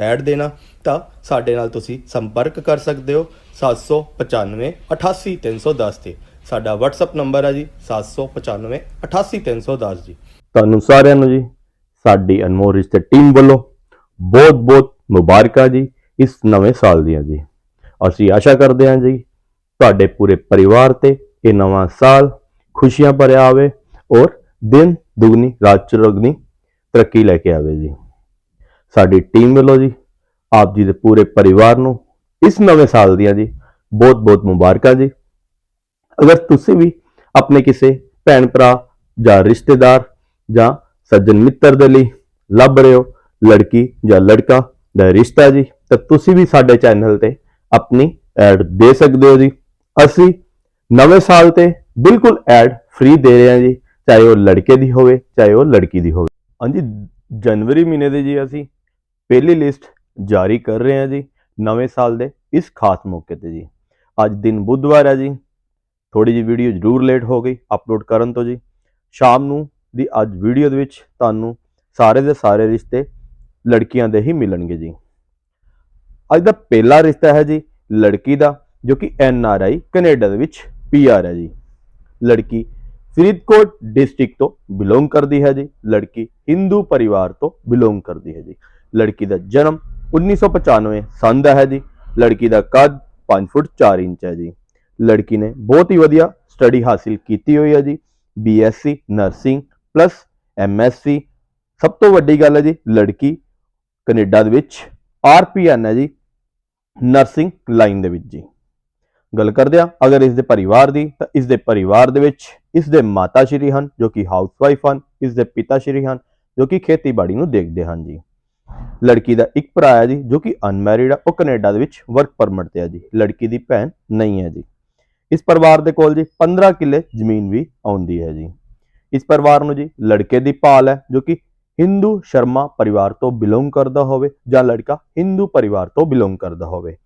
Add ਦੇਣਾ, ਤਾਂ ਸਾਡੇ ਨਾਲ ਤੁਸੀਂ ਸੰਪਰਕ ਕਰ ਸਕਦੇ ਹੋ 795 88310 ਤੇ। ਸਾਡਾ WhatsApp ਨੰਬਰ ਹੈ ਜੀ 795 88310 ਜੀ। ਤੁਹਾਨੂੰ ਸਾਰਿਆਂ ਨੂੰ ਜੀ, ਸਾਡੀ ਅਨਮੋਲ ਰਿਸ਼ਤੇ ਟੀਮ ਵੱਲੋਂ ਬਹੁਤ-ਬਹੁਤ ਮੁਬਾਰਕਾਂ ਜੀ, ਇਸ ਨਵੇਂ ਸਾਲ ਦੀਆਂ ਜੀ। ਅਸੀਂ ਆਸ਼ਾ ਕਰਦੇ ਹਾਂ ਜੀ, ਤੁਹਾਡੇ ਪੂਰੇ ਪਰਿਵਾਰ ਤੇ ਇਹ ਨਵਾਂ ਸਾਲ ਖੁਸ਼ੀਆਂ ਭਰਿਆ ਆਵੇ ਔਰ ਦਿਨ ਦੁਗਣੀ, ਰਾਤ ਚੌਗੁਣੀ ਤਰੱਕੀ ਲੈ ਕੇ ਆਵੇ ਜੀ। ਸਾਡੀ ਟੀਮ ਵੱਲੋਂ ਜੀ, ਆਪ ਜੀ ਦੇ ਪੂਰੇ ਪਰਿਵਾਰ ਨੂੰ, ਇਸ ਨਵੇਂ ਸਾਲ ਦੀਆਂ ਜੀ, ਬਹੁਤ-ਬਹੁਤ ਮੁਬਾਰਕਾਂ ਜੀ। ਅਗਰ ਤੁਸੀਂ ਵੀ ਆਪਣੇ ਕਿਸੇ ਭੈਣ ਭਰਾ ਜਾਂ ਰਿਸ਼ਤੇਦਾਰ ਜਾਂ ਸੱਜਣ ਮਿੱਤਰ ਦੇ ਲਈ ਲੱਭ ਰਹੇ ਹੋ, ਲੜਕੀ ਜਾਂ ਲੜਕਾ ਦਾ ਰਿਸ਼ਤਾ ਜੀ, ਤਾਂ ਤੁਸੀਂ ਵੀ ਸਾਡੇ ਚੈਨਲ ਤੇ ਆਪਣੀ ਐਡ ਦੇ ਸਕਦੇ ਹੋ ਜੀ। ਅਸੀਂ ਨਵੇਂ ਸਾਲ ਤੇ ਬਿਲਕੁਲ ਐਡ ਫ੍ਰੀ ਦੇ ਰਹੇ ਹਾਂ ਜੀ, ਚਾਹੇ ਉਹ ਲੜਕੇ ਦੀ ਹੋਵੇ, ਚਾਹੇ ਉਹ ਲੜਕੀ ਦੀ ਹੋਵੇ। ਹਾਂਜੀ, ਜਨਵਰੀ ਮਹੀਨੇ ਦੇ ਜੀ ਅਸੀਂ ਪਹਿਲੀ ਲਿਸਟ ਜਾਰੀ ਕਰ ਰਹੇ ਹਾਂ ਜੀ, ਨਵੇਂ ਸਾਲ ਦੇ ਇਸ ਖਾਸ ਮੌਕੇ ਤੇ ਜੀ। ਅੱਜ ਦਿਨ ਬੁੱਧਵਾਰ ਹੈ ਜੀ। ਥੋੜੀ ਜਿਹੀ ਵੀਡੀਓ ਜ਼ਰੂਰ ਲੇਟ ਹੋ ਗਈ, ਅਪਲੋਡ ਕਰਨ ਤੋਂ ਜੀ। ਸ਼ਾਮ ਨੂੰ ਦੀ ਅੱਜ ਵੀਡੀਓ ਦੇ ਵਿੱਚ ਤੁਹਾਨੂੰ ਸਾਰੇ ਦੇ ਸਾਰੇ ਰਿਸ਼ਤੇ ਲੜਕੀਆਂ ਦੇ ਹੀ ਮਿਲਣਗੇ ਜੀ। ਅੱਜ ਦਾ ਪਹਿਲਾ ਰਿਸ਼ਤਾ ਹੈ ਜੀ ਲੜਕੀ ਦਾ, ਜੋ ਕਿ ਐਨ ਆਰ ਆਈ ਕੈਨੇਡਾ ਦੇ ਵਿੱਚ ਪੀ ਆਰ ਹੈ ਜੀ। ਲੜਕੀ ਫਰੀਦਕੋਟ ਡਿਸਟ੍ਰਿਕਟ ਤੋਂ ਬਿਲੋਂਗ ਕਰਦੀ ਹੈ ਜੀ। ਲੜਕੀ ਹਿੰਦੂ ਪਰਿਵਾਰ ਤੋਂ ਬਿਲੋਂਗ ਕਰਦੀ ਹੈ ਜੀ। ਲੜਕੀ ਦਾ ਜਨਮ 1995 ਸੰਨ ਦਾ ਹੈ ਜੀ। ਲੜਕੀ ਦਾ ਕੱਦ 5 ਫੁੱਟ 4 ਇੰਚ ਹੈ ਜੀ। ਲੜਕੀ ਨੇ ਬਹੁਤ ਹੀ ਵਧੀਆ ਸਟੱਡੀ ਹਾਸਿਲ ਕੀਤੀ ਹੋਈ ਹੈ ਜੀ। ਬੀਐਸਸੀ ਨਰਸਿੰਗ ਪਲੱਸ ਐਮਐਸਸੀ ਸਭ ਤੋਂ ਵੱਡੀ ਗੱਲ ਹੈ ਜੀ, ਲੜਕੀ ਕੈਨੇਡਾ ਦੇ ਵਿੱਚ ਆਰਪੀਐਨ ਹੈ ਜੀ ਨਰਸਿੰਗ ਲਾਈਨ ਦੇ ਵਿੱਚ ਜੀ। ਗੱਲ ਕਰਦੇ ਆ ਅਗਰ ਇਸ ਦੇ ਪਰਿਵਾਰ ਦੀ, ਤਾਂ ਇਸ ਦੇ ਪਰਿਵਾਰ ਦੇ ਵਿੱਚ ਇਸ ਦੇ ਮਾਤਾ ਸ਼੍ਰੀ ਹਨ, ਜੋ ਕਿ ਹਾਊਸਵਾਈਫ ਹਨ, ਇਸ ਦੇ ਪਿਤਾ ਸ਼੍ਰੀ ਹਨ, ਜੋ ਕਿ ਖੇਤੀਬਾੜੀ ਨੂੰ ਦੇਖਦੇ ਹਨ ਜੀ। ਲੜਕੀ ਦਾ ਇੱਕ ਭਰਾ ਹੈ ਜੀ, ਜੋ ਕਿ ਅਨਮੈਰਿਡ ਹੈ ਉਹ ਕੈਨੇਡਾ ਦੇ ਵਿੱਚ ਵਰਕ ਪਰਮਿਟ ਤੇ ਹੈ ਜੀ, ਲੜਕੀ ਦੀ ਭੈਣ ਨਹੀਂ ਹੈ ਜੀ। ਇਸ ਪਰਿਵਾਰ ਦੇ ਕੋਲ ਜੀ 15 ਕਿੱਲੇ ਜ਼ਮੀਨ ਵੀ ਆਉਂਦੀ ਹੈ ਜੀ। ਇਸ ਪਰਿਵਾਰ ਨੂੰ ਜੀ ਲੜਕੇ ਦੀ ਭਾਲ ਹੈ, ਜੋ ਕਿ ਹਿੰਦੂ ਸ਼ਰਮਾ ਪਰਿਵਾਰ ਤੋਂ ਬਿਲੋਂਗ ਕਰਦਾ ਹੋਵੇ ਜਾਂ ਲੜਕਾ ਹਿੰਦੂ ਪਰਿਵਾਰ ਤੋਂ ਬਿਲੋਂਗ ਕਰਦਾ ਹੋਵੇ।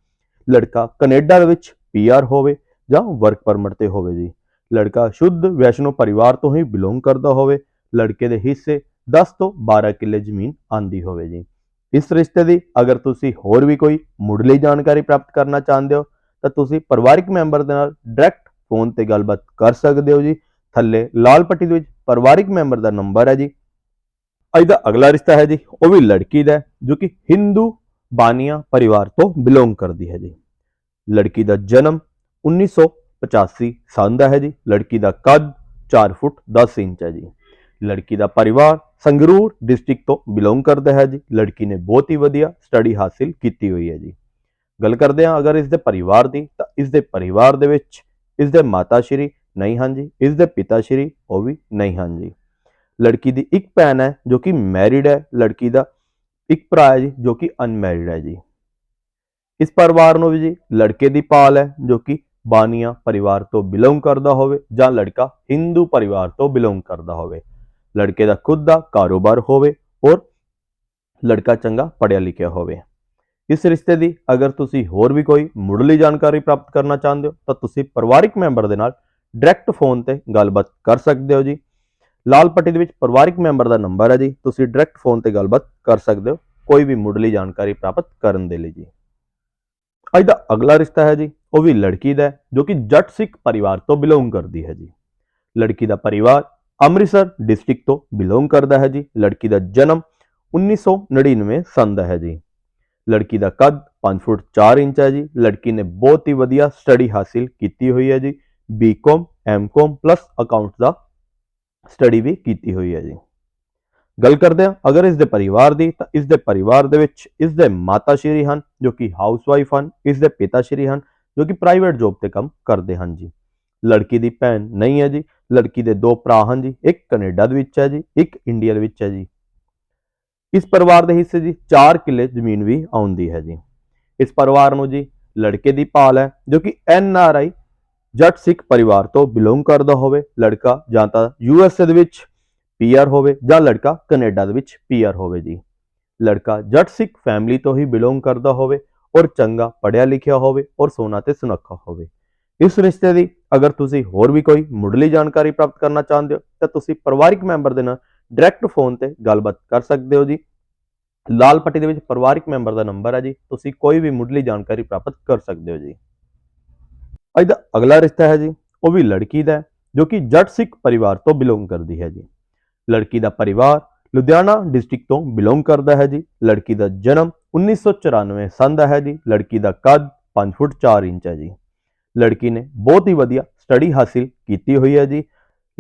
ਲੜਕਾ ਕੈਨੇਡਾ ਦੇ ਵਿੱਚ ਪੀਆਰ ਹੋਵੇ ਜਾਂ ਵਰਕ ਪਰਮਿਟ ਤੇ ਹੋਵੇ ਜੀ। ਲੜਕਾ ਸ਼ੁੱਧ ਵੈਸ਼ਨੋ ਪਰਿਵਾਰ ਤੋਂ ਹੀ ਬਿਲੋਂਗ ਕਰਦਾ ਹੋਵੇ। ਲੜਕੇ ਦੇ ਹਿੱਸੇ 10 ਤੋਂ 12 ਕਿੱਲੇ ਜ਼ਮੀਨ ਆਂਦੀ ਹੋਵੇ ਜੀ। ਇਸ ਰਿਸ਼ਤੇ ਦੀ ਅਗਰ ਤੁਸੀਂ ਹੋਰ ਵੀ ਕੋਈ ਮੁੱਢਲੀ ਜਾਣਕਾਰੀ ਪ੍ਰਾਪਤ ਕਰਨਾ ਚਾਹੁੰਦੇ ਹੋ, ਤਾਂ ਤੁਸੀਂ ਪਰਿਵਾਰਿਕ ਮੈਂਬਰ ਦੇ ਨਾਲ ਡਾਇਰੈਕਟ ਫੋਨ ਤੇ ਗੱਲਬਾਤ ਕਰ ਸਕਦੇ ਹੋ ਜੀ। ਥੱਲੇ ਲਾਲ ਪੱਟੀ ਦੇ ਵਿੱਚ ਪਰਿਵਾਰਿਕ ਮੈਂਬਰ ਦਾ ਨੰਬਰ ਹੈ ਜੀ। ਅੱਜ ਦਾ ਅਗਲਾ ਰਿਸ਼ਤਾ ਹੈ ਜੀ, ਉਹ ਵੀ ਲੜਕੀ ਦਾ ਜੋ ਕਿ ਹਿੰਦੂ ਬਾਨੀਆ ਪਰਿਵਾਰ ਤੋਂ ਬਿਲੋਂਗ ਕਰਦੀ ਹੈ ਜੀ। ਲੜਕੀ ਦਾ ਜਨਮ 1985 ਸਾਲ ਦਾ ਹੈ ਜੀ। ਲੜਕੀ ਦਾ ਕੱਦ 4 ਫੁੱਟ 10 ਇੰਚ ਹੈ ਜੀ। ਲੜਕੀ ਦਾ ਪਰਿਵਾਰ ਸੰਗਰੂਰ ਡਿਸਟ੍ਰਿਕਟ ਤੋਂ ਬਿਲੋਂਗ ਕਰਦਾ ਹੈ ਜੀ। ਲੜਕੀ ਨੇ ਬਹੁਤ ਹੀ ਵਧੀਆ ਸਟੱਡੀ ਹਾਸਿਲ ਕੀਤੀ ਹੋਈ ਹੈ ਜੀ। ਗੱਲ ਕਰਦੇ ਹਾਂ ਅਗਰ ਇਸ ਦੇ ਪਰਿਵਾਰ ਦੀ, ਤਾਂ ਇਸ ਦੇ ਪਰਿਵਾਰ ਦੇ ਵਿੱਚ ਇਸ ਦੇ ਮਾਤਾ ਸ਼੍ਰੀ ਨਹੀਂ ਹਨ ਜੀ। ਇਸ ਦੇ ਪਿਤਾ ਸ਼੍ਰੀ ਉਹ ਵੀ ਨਹੀਂ ਹਨ ਜੀ। ਲੜਕੀ ਦੀ ਇੱਕ ਭੈਣ ਹੈ ਜੋ ਕਿ ਮੈਰਿਡ ਹੈ। ਲੜਕੀ ਦਾ ਇੱਕ ਭਰਾ ਹੈ ਜੀ ਜੋ ਕਿ ਅਨਮੈਰਿਡ ਹੈ ਜੀ। ਇਸ ਪਰਿਵਾਰ ਨੂੰ ਵੀ ਜੀ ਲੜਕੇ ਦੀ ਪਾਲ ਹੈ ਜੋ ਕਿ ਬਾਨੀਆ ਪਰਿਵਾਰ ਤੋਂ ਬਿਲੋਂਗ ਕਰਦਾ ਹੋਵੇ ਜਾਂ ਲੜਕਾ ਹਿੰਦੂ ਪਰਿਵਾਰ ਤੋਂ ਬਿਲੋਂਗ ਕਰਦਾ ਹੋਵੇ। ਲੜਕੇ ਦਾ ਖੁਦ ਦਾ ਕਾਰੋਬਾਰ ਹੋਵੇ ਔਰ ਲੜਕਾ ਚੰਗਾ ਪੜ੍ਹਿਆ ਲਿਖਿਆ ਹੋਵੇ। ਇਸ ਰਿਸ਼ਤੇ ਦੀ ਅਗਰ ਤੁਸੀਂ ਹੋਰ ਵੀ ਕੋਈ ਮੁੱਢਲੀ ਜਾਣਕਾਰੀ ਪ੍ਰਾਪਤ ਕਰਨਾ ਚਾਹੁੰਦੇ ਹੋ, ਤਾਂ ਤੁਸੀਂ ਪਰਿਵਾਰਿਕ ਮੈਂਬਰ ਦੇ ਨਾਲ ਡਾਇਰੈਕਟ ਫੋਨ ਤੇ ਗੱਲਬਾਤ ਕਰ ਸਕਦੇ ਹੋ ਜੀ। ਲਾਲ ਪੱਟੀ ਦੇ ਵਿੱਚ ਪਰਿਵਾਰਿਕ ਮੈਂਬਰ ਦਾ ਨੰਬਰ ਹੈ ਜੀ, ਤੁਸੀਂ ਡਾਇਰੈਕਟ ਫੋਨ ਤੇ ਗੱਲਬਾਤ ਕਰ ਸਕਦੇ ਹੋ, ਕੋਈ ਵੀ ਮੁੱਢਲੀ ਜਾਣਕਾਰੀ ਪ੍ਰਾਪਤ ਕਰਨ ਦੇ ਲਈ ਜੀ। ਅੱਜ ਦਾ ਅਗਲਾ ਰਿਸ਼ਤਾ ਹੈ ਜੀ, ਉਹ ਵੀ ਲੜਕੀ ਦਾ ਜੋ ਕਿ ਜੱਟ ਸਿੱਖ ਪਰਿਵਾਰ ਤੋਂ ਬਿਲੋਂਗ ਕਰਦੀ ਹੈ ਜੀ। ਲੜਕੀ ਦਾ ਪਰਿਵਾਰ ਅੰਮ੍ਰਿਤਸਰ ਡਿਸਟ੍ਰਿਕਟ ਤੋਂ ਬਿਲੋਂਗ ਕਰਦਾ ਹੈ ਜੀ। ਲੜਕੀ ਦਾ ਜਨਮ 1999 ਸੰਨ ਦਾ ਹੈ ਜੀ। ਲੜਕੀ ਦਾ ਕੱਦ 5 ਫੁੱਟ 4 ਇੰਚ ਹੈ ਜੀ। ਲੜਕੀ ਨੇ ਬਹੁਤ ਹੀ ਵਧੀਆ ਸਟੱਡੀ ਹਾਸਿਲ ਕੀਤੀ ਹੋਈ ਹੈ ਜੀ। ਬੀਕਾਮ ਐਮਕਾਮ ਪਲੱਸ ਅਕਾਊਂਟ ਦਾ ਸਟੱਡੀ ਵੀ ਕੀਤੀ ਹੋਈ ਹੈ ਜੀ। ਗੱਲ ਕਰਦੇ ਹਾਂ, ਅਗਰ ਇਸ ਦੇ ਪਰਿਵਾਰ ਦੀ, ਤਾਂ ਇਸ ਦੇ ਪਰਿਵਾਰ ਦੇ ਵਿੱਚ ਇਸ ਦੇ ਮਾਤਾ ਸ਼੍ਰੀ ਹਨ, ਜੋ ਕਿ ਹਾਊਸਵਾਈਫ ਹਨ, ਇਸ ਦੇ ਪਿਤਾ ਸ਼੍ਰੀ ਹਨ, ਜੋ ਕਿ ਪ੍ਰਾਈਵੇਟ ਜੌਬ ਤੇ ਕੰਮ ਕਰਦੇ ਹਨ ਜੀ। ਲੜਕੀ ਦੀ ਭੈਣ ਨਹੀਂ ਹੈ ਜੀ। ਲੜਕੀ ਦੇ ਦੋ ਭਰਾ ਹਨ ਜੀ, ਇੱਕ ਕੈਨੇਡਾ ਦੇ ਵਿੱਚ ਹੈ ਜੀ, ਇੱਕ ਇੰਡੀਆ ਦੇ ਵਿੱਚ ਹੈ ਜੀ। ਇਸ ਪਰਿਵਾਰ ਦੇ ਹਿੱਸੇ ਜੀ 4 ਕਿੱਲੇ ਜ਼ਮੀਨ ਵੀ ਆਉਂਦੀ ਹੈ ਜੀ। ਇਸ ਪਰਿਵਾਰ ਨੂੰ ਜੀ ਲੜਕੇ ਦੀ ਭਾਲ ਹੈ, ਜੋ ਕਿ ਐਨ ਆਰ ਆਈ ਜੱਟ ਸਿੱਖ ਪਰਿਵਾਰ ਤੋਂ ਬਿਲੋਂਗ ਕਰਦਾ ਹੋਵੇ, ਲੜਕਾ ਜਾਂ ਤਾਂ ਯੂ ਐਸ ਏ ਦੇ ਵਿੱਚ ਪੀਆਰ ਹੋਵੇ ਜਾਂ ਲੜਕਾ ਕੈਨੇਡਾ ਦੇ ਵਿੱਚ ਪੀਆਰ ਹੋਵੇ ਜੀ। ਲੜਕਾ ਜੱਟ ਸਿੱਖ ਫੈਮਿਲੀ ਤੋਂ ਹੀ ਬਿਲੋਂਗ ਕਰਦਾ ਹੋਵੇ ਔਰ ਚੰਗਾ ਪੜਿਆ ਲਿਖਿਆ ਹੋਵੇ ਔਰ ਸੋਨਾ ਤੇ ਸੁਨੱਖਾ ਹੋਵੇ। ਇਸ ਰਿਸ਼ਤੇ ਦੀ ਅਗਰ ਤੁਸੀਂ ਹੋਰ ਵੀ ਕੋਈ ਮੁੱਢਲੀ ਜਾਣਕਾਰੀ ਪ੍ਰਾਪਤ ਕਰਨਾ ਚਾਹੁੰਦੇ ਹੋ, ਤਾਂ ਤੁਸੀਂ ਪਰਿਵਾਰਿਕ ਮੈਂਬਰ ਦੇ ਨਾਲ ਡਾਇਰੈਕਟ ਫੋਨ ਤੇ ਗੱਲਬਾਤ ਕਰ ਸਕਦੇ ਹੋ ਜੀ। ਲਾਲ ਪੱਟੀ ਦੇ ਵਿੱਚ ਪਰਿਵਾਰਿਕ ਮੈਂਬਰ ਦਾ ਨੰਬਰ ਹੈ ਜੀ, ਤੁਸੀਂ ਕੋਈ ਵੀ ਮੁੱਢਲੀ ਜਾਣਕਾਰੀ ਪ੍ਰਾਪਤ ਕਰ ਸਕਦੇ ਹੋ ਜੀ। ਅੱਜ ਦਾ ਅਗਲਾ ਰਿਸ਼ਤਾ ਹੈ ਜੀ, ਉਹ ਵੀ ਲੜਕੀ ਦਾ ਜੋ ਕਿ ਜੱਟ ਸਿੱਖ ਪਰਿਵਾਰ ਤੋਂ ਬਿਲੋਂਗ ਕਰਦੀ ਹੈ ਜੀ। ਲੜਕੀ ਦਾ ਪਰਿਵਾਰ ਲੁਧਿਆਣਾ ਡਿਸਟ੍ਰਿਕਟ ਤੋਂ ਬਿਲੋਂਗ ਕਰਦਾ ਹੈ ਜੀ। ਲੜਕੀ ਦਾ ਜਨਮ 1994 ਸੰਨ ਦਾ ਹੈ ਜੀ। ਲੜਕੀ ਦਾ ਕੱਦ 5 ਫੁੱਟ 4 ਇੰਚ ਹੈ ਜੀ। ਲੜਕੀ ਨੇ ਬਹੁਤ ਹੀ ਵਧੀਆ ਸਟੱਡੀ ਹਾਸਿਲ ਕੀਤੀ ਹੋਈ ਹੈ ਜੀ।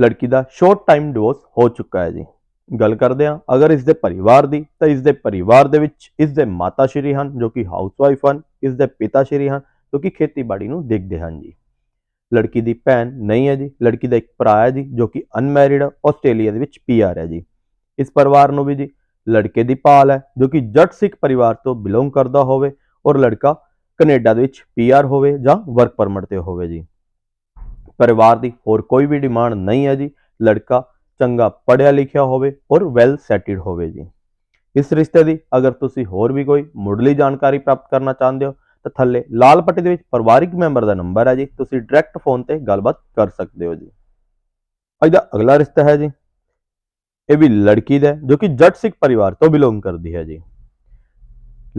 ਲੜਕੀ ਦਾ ਸ਼ਾਰਟ ਟਾਈਮ ਡਿਵੋਰਸ ਹੋ ਚੁੱਕਾ ਹੈ ਜੀ। ਗੱਲ ਕਰਦੇ ਹਾਂ, ਅਗਰ ਇਸ ਦੇ ਪਰਿਵਾਰ ਦੀ, ਤਾਂ ਇਸ ਦੇ ਪਰਿਵਾਰ ਦੇ ਵਿੱਚ ਇਸ ਦੇ ਮਾਤਾ ਸ਼੍ਰੀ ਹਨ, ਜੋ ਕਿ ਹਾਊਸਵਾਈਫ ਹਨ, ਇਸ ਦੇ ਪਿਤਾ ਸ਼੍ਰੀ ਹਨ, ਜੋ ਕਿ ਖੇਤੀਬਾੜੀ ਨੂੰ ਦੇਖਦੇ ਹਨ ਜੀ। ਲੜਕੀ ਦੀ ਭੈਣ ਨਹੀਂ ਹੈ ਜੀ, ਲੜਕੀ ਦਾ ਇੱਕ ਭਰਾ ਹੈ ਜੀ, ਜੋ ਕਿ ਅਨਮੈਰਿਡ ਆਸਟ੍ਰੇਲੀਆ ਦੇ ਵਿੱਚ ਪੀਆਰ ਹੈ ਜੀ। ਇਸ ਪਰਿਵਾਰ ਨੂੰ ਵੀ ਜੀ, ਲੜਕੇ ਦੀ ਭਾਲ ਹੈ, ਜੋ ਕਿ ਜੱਟ ਸਿੱਖ ਪਰਿਵਾਰ ਤੋਂ ਬਿਲੋਂਗ ਕਰਦਾ ਹੋਵੇ ਔਰ ਲੜਕਾ ਕੈਨੇਡਾ ਦੇ ਵਿੱਚ ਪੀਆਰ ਹੋਵੇ ਜਾਂ ਵਰਕ ਪਰਮਿਟ ਤੇ ਹੋਵੇ ਜੀ। ਪਰਿਵਾਰ ਦੀ ਹੋਰ ਕੋਈ ਵੀ ਡਿਮਾਂਡ ਨਹੀਂ ਹੈ ਜੀ। ਲੜਕਾ ਚੰਗਾ ਪੜਿਆ ਲਿਖਿਆ ਹੋਵੇ ਔਰ ਵੈਲ ਸੈਟਲਡ ਹੋਵੇ ਜੀ। ਇਸ ਰਿਸ਼ਤੇ ਦੀ ਅਗਰ ਤੁਸੀਂ ਹੋਰ ਵੀ ਕੋਈ ਮੁੱਢਲੀ ਜਾਣਕਾਰੀ ਪ੍ਰਾਪਤ ਕਰਨਾ ਚਾਹੁੰਦੇ ਹੋ, ਤਾਂ ਥੱਲੇ ਲਾਲ ਪੱਟੀ ਦੇ ਵਿੱਚ ਪਰਿਵਾਰਿਕ ਮੈਂਬਰ ਦਾ ਨੰਬਰ ਹੈ ਜੀ। ਤੁਸੀਂ ਡਾਇਰੈਕਟ ਫੋਨ ਤੇ ਗੱਲਬਾਤ ਕਰ ਸਕਦੇ ਹੋ ਜੀ। ਅੱਜ ਦਾ ਅਗਲਾ ਰਿਸ਼ਤਾ ਹੈ ਜੀ। ਇਹ ਵੀ ਲੜਕੀ ਦਾ ਜੋ ਕਿ ਜੱਟ ਸਿੱਖ ਪਰਿਵਾਰ ਤੋਂ ਬਿਲੋਂਗ ਕਰਦੀ ਹੈ ਜੀ।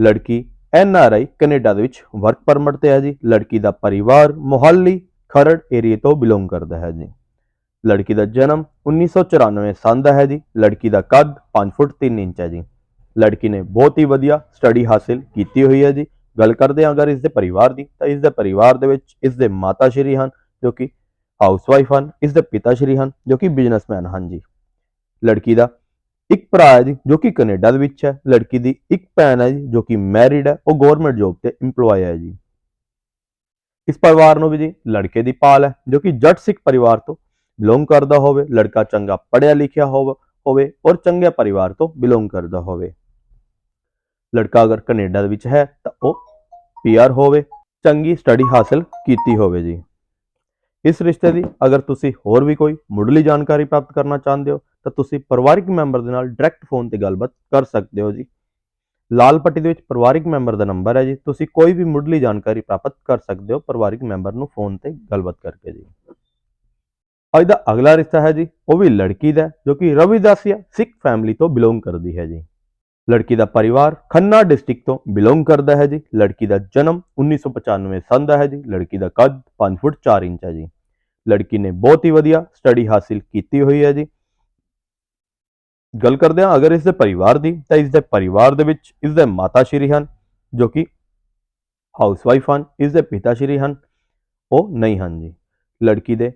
ਲੜਕੀ ਐਨ ਆਰ ਆਈ ਕੈਨੇਡਾ ਦੇ ਵਿੱਚ ਵਰਕ ਪਰਮਿਟ ਤੇ ਹੈ ਜੀ। ਲੜਕੀ ਦਾ ਪਰਿਵਾਰ ਮੋਹਾਲੀ, ਖਰੜ ਏਰੀਆ ਤੋਂ ਬਿਲੋਂਗ ਕਰਦਾ ਹੈ ਜੀ। ਲੜਕੀ ਦਾ ਜਨਮ 1994 ਸੰਨ ਦਾ ਹੈ ਜੀ। ਲੜਕੀ ਦਾ ਕੱਦ 5 ਫੁੱਟ 3 ਇੰਚ ਹੈ ਜੀ। ਲੜਕੀ ਨੇ ਬਹੁਤ ਹੀ ਵਧੀਆ ਸਟੱਡੀ ਹਾਸਿਲ ਕੀਤੀ ਹੋਈ ਹੈ ਜੀ। ਗੱਲ ਕਰਦੇ ਹਾਂ ਅਗਰ ਇਸ ਦੇ ਪਰਿਵਾਰ ਦੀ, ਤਾਂ ਇਸ ਦੇ ਪਰਿਵਾਰ ਦੇ ਵਿੱਚ ਇਸ ਦੇ ਮਾਤਾ ਸ਼੍ਰੀ ਹਨ, ਜੋ ਕਿ ਹਾਊਸਵਾਈਫ ਹਨ ਇਸ ਦੇ ਪਿਤਾ ਸ਼੍ਰੀ ਹਨ, ਜੋ ਕਿ ਬਿਜ਼ਨਸਮੈਨ ਹਨ ਜੀ। ਲੜਕੀ ਦਾ ਇੱਕ ਭਰਾ ਹੈ ਜੀ, ਜੋ ਕਿ ਕੈਨੇਡਾ ਦੇ ਵਿੱਚ ਹੈ, ਲੜਕੀ ਦੀ ਇੱਕ ਭੈਣ ਹੈ ਜੀ, ਜੋ ਕਿ ਮੈਰਿਡ ਹੈ, ਉਹ ਗਵਰਨਮੈਂਟ ਜੌਬ ਤੇ EMPLOYE ਹੈ ਜੀ। ਇਸ ਪਰਿਵਾਰ ਨੂੰ ਵੀ ਜੀ, ਲੜਕੇ ਦੀ ਪਾਲ ਹੈ, ਜੋ ਕਿ ਜੱਟ ਸਿੱਖ ਪਰਿਵਾਰ ਤੋਂ ਬਿਲੋਂਗ ਕਰਦਾ ਹੋਵੇ, ਲੜਕਾ ਚੰਗਾ ਪੜ੍ਹਿਆ ਲਿਖਿਆ ਹੋਵੇ ਹੋਵੇ ਔਰ ਚੰਗੇ ਪਰਿਵਾਰ ਤੋਂ ਬਿਲੋਂਗ ਕਰਦਾ ਹੋਵੇ। ਲੜਕਾ ਅਗਰ ਕੈਨੇਡਾ ਦੇ ਵਿੱਚ ਹੈ, ਤਾਂ ਉਹ ਪੀਆਰ ਹੋਵੇ, ਚੰਗੀ ਸਟੱਡੀ ਹਾਸਲ ਕੀਤੀ ਹੋਵੇ ਜੀ। ਇਸ ਰਿਸ਼ਤੇ ਦੀ ਅਗਰ ਤੁਸੀਂ ਹੋਰ ਵੀ ਕੋਈ ਮੁੱਢਲੀ ਜਾਣਕਾਰੀ ਪ੍ਰਾਪਤ ਕਰਨਾ ਚਾਹੁੰਦੇ ਹੋ ਤਾਂ ਤੁਸੀਂ ਪਰਿਵਾਰਿਕ ਮੈਂਬਰ ਦੇ ਨਾਲ ਡਾਇਰੈਕਟ ਫੋਨ ਤੇ ਗੱਲਬਾਤ ਕਰ ਸਕਦੇ ਹੋ ਜੀ। ਲਾਲ ਪੱਟੀ ਦੇ ਵਿੱਚ ਪਰਿਵਾਰਿਕ ਮੈਂਬਰ ਦਾ ਨੰਬਰ ਹੈ ਜੀ। ਤੁਸੀਂ ਕੋਈ ਵੀ ਮੁੱਢਲੀ ਜਾਣਕਾਰੀ ਪ੍ਰਾਪਤ ਕਰ ਸਕਦੇ ਹੋ ਪਰਿਵਾਰਿਕ ਮੈਂਬਰ ਨੂੰ ਫੋਨ ਤੇ ਗੱਲਬਾਤ ਕਰਕੇ ਜੀ। ਅੱਜ ਦਾ ਅਗਲਾ ਰਿਸ਼ਤਾ ਹੈ ਜੀ, ਉਹ ਵੀ ਲੜਕੀ ਦਾ ਜੋ ਕਿ ਰਵਿਦਾਸੀਆ ਸਿੱਖ ਫੈਮਿਲੀ ਤੋਂ ਬਿਲੋਂਗ ਕਰਦੀ ਹੈ ਜੀ। ਲੜਕੀ ਦਾ ਪਰਿਵਾਰ ਖੰਨਾ ਡਿਸਟ੍ਰਿਕਟ ਤੋਂ ਬਿਲੋਂਗ ਕਰਦਾ ਹੈ ਜੀ। ਲੜਕੀ ਦਾ ਜਨਮ 1995 ਸੰਨ ਦਾ ਹੈ ਜੀ। ਲੜਕੀ ਦਾ ਕੱਦ 5 ਫੁੱਟ 4 ਇੰਚ ਹੈ ਜੀ। ਲੜਕੀ ਨੇ ਬਹੁਤ ਹੀ ਵਧੀਆ ਸਟੱਡੀ ਹਾਸਿਲ ਕੀਤੀ ਹੋਈ ਹੈ ਜੀ। ਗੱਲ ਕਰਦੇ ਹਾਂ, ਅਗਰ ਇਸ ਦੇ ਪਰਿਵਾਰ ਦੀ, ਤਾਂ ਇਸ ਦੇ ਪਰਿਵਾਰ ਦੇ ਵਿੱਚ ਇਸ ਦੇ ਮਾਤਾ ਸ਼੍ਰੀ ਹਨ, ਜੋ ਕਿ ਹਾਊਸਵਾਈਫ ਹਨ, ਇਸ ਦੇ ਪਿਤਾ ਸ਼੍ਰੀ ਹਨ, ਉਹ ਨਹੀਂ ਹਨ ਜੀ। ਲੜਕੀ ਦੇ